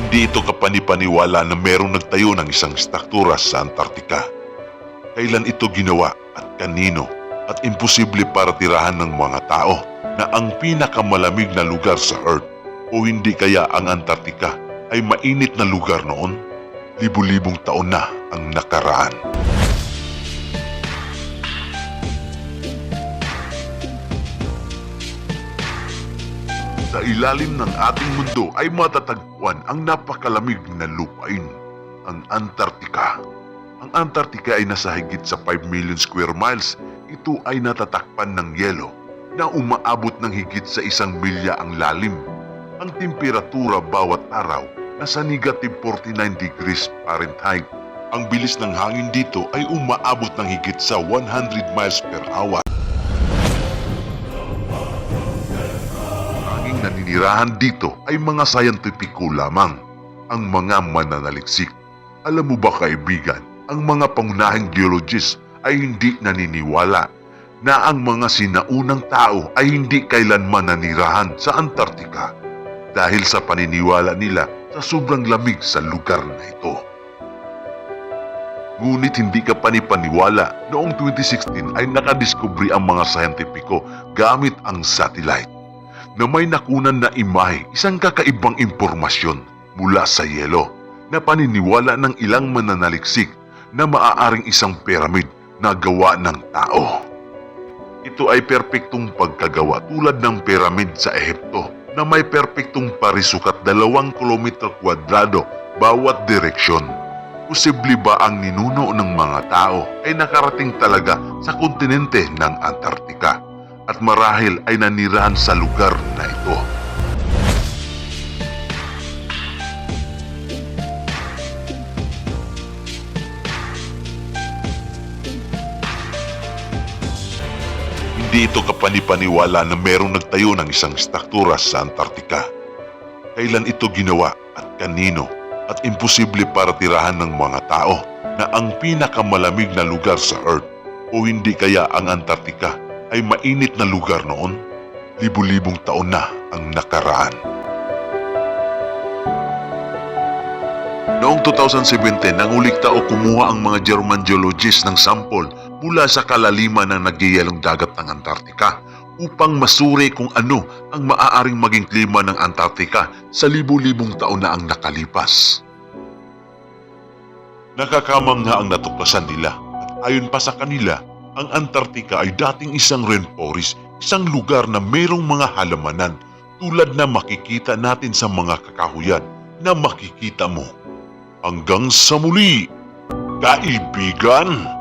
Hindi ito kapanipaniwala na merong nagtayo ng isang struktura sa Antarctica. Kailan ito ginawa at kanino at imposible para tirahan ng mga tao na ang pinakamalamig na lugar sa Earth o hindi kaya ang Antarctica ay mainit na lugar noon? Libu-libong taon na ang nakaraan. Sa ilalim ng ating mundo ay matatagpuan ang napakalamig na lupain, ang Antarctica. Ang Antarctica ay nasa higit sa 5 million square miles. Ito ay natatakpan ng yelo na umaabot ng higit sa isang milya ang lalim. Ang temperatura bawat araw nasa negative 49 degrees Fahrenheit. Ang bilis ng hangin dito ay umaabot ng higit sa 100 miles per hour. Ang naninirahan dito ay mga sayantipiko lamang, ang mga mananaliksik. Alam mo ba kaibigan, ang mga pangunahing geologists ay hindi naniniwala na ang mga sinaunang tao ay hindi kailanman nanirahan sa Antarctica dahil sa paniniwala nila sa sobrang lamig sa lugar na ito. Ngunit hindi ka panipaniwala noong 2016 ay nakadiskubre ang mga sayantipiko gamit ang satellite na may nakunan na imahe isang kakaibang impormasyon mula sa yelo na paniniwala ng ilang mananaliksik na maaaring isang pyramid na gawa ng tao. Ito ay perpektong pagkagawa tulad ng pyramid sa Ehipto na may perpektong parisukat dalawang kilometro kwadrado bawat direksyon. Posible ba ang ninuno ng mga tao ay nakarating talaga sa kontinente ng Antarctica at marahil ay nanirahan sa lugar na ito? Hindi ito kapanipaniwala na merong nagtayo ng isang struktura sa Antarctica. Kailan ito ginawa at kanino at imposible para tirahan ng mga tao na ang pinakamalamig na lugar sa Earth o hindi kaya ang Antarctica ay mainit na lugar noon? Libu-libong taon na ang nakaraan. Noong 2017, nangulikta o kumuha ang mga German geologists ng sample mula sa kalaliman ng nagyayalong dagat ng Antarctica upang masuri kung ano ang maaaring maging klima ng Antarctica sa libu-libong taon na ang nakalipas. Nakakamangha ang natuklasan nila at ayon pa sa kanila, ang Antarctica ay dating isang rainforest, isang lugar na mayroong mga halamanan tulad na makikita natin sa mga kakahuyan na makikita mo. Hanggang sa muli, kaibigan!